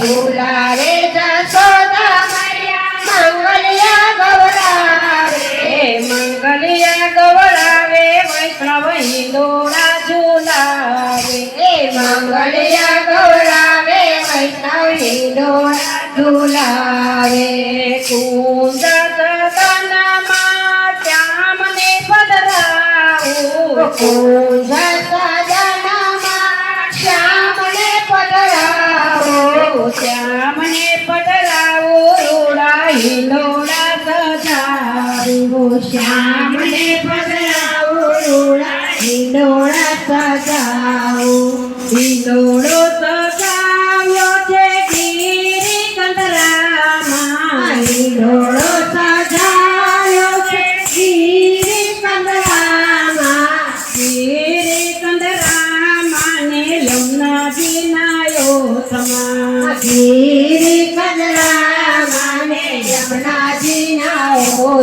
ઉલારે જશોદા મૈયા મંગલિયા ગવરાવે મંગલિયા ગવરાવે વૈષ્ણવ હિંદોળા ઝુલાવે. મંગલિયા ગવરાવે વૈષ્ણવ હિંદોળા ઝુલાવે. કુંજ સદનમાં શ્યામને પધરાવું. કુંજ જામણે પધરાવો ડોળા ડોળા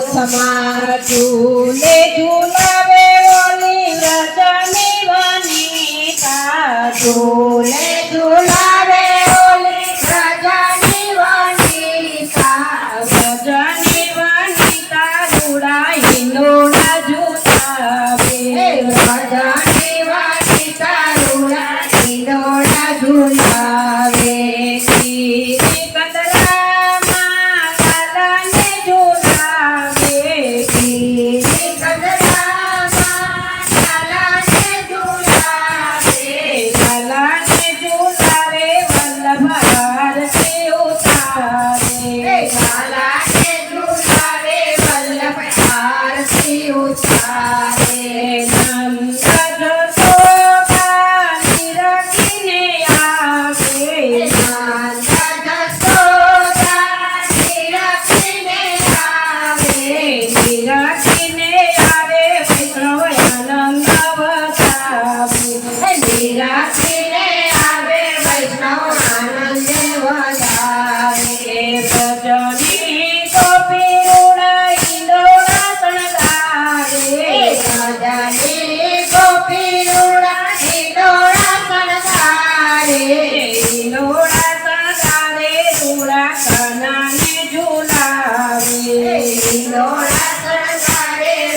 સમાર ઝૂલે ઝૂલાવે ઓલી વ્રતની વનિતા ઝૂલે ઝૂલ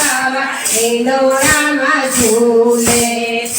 બાબા એ દોડામાં ઝૂલે.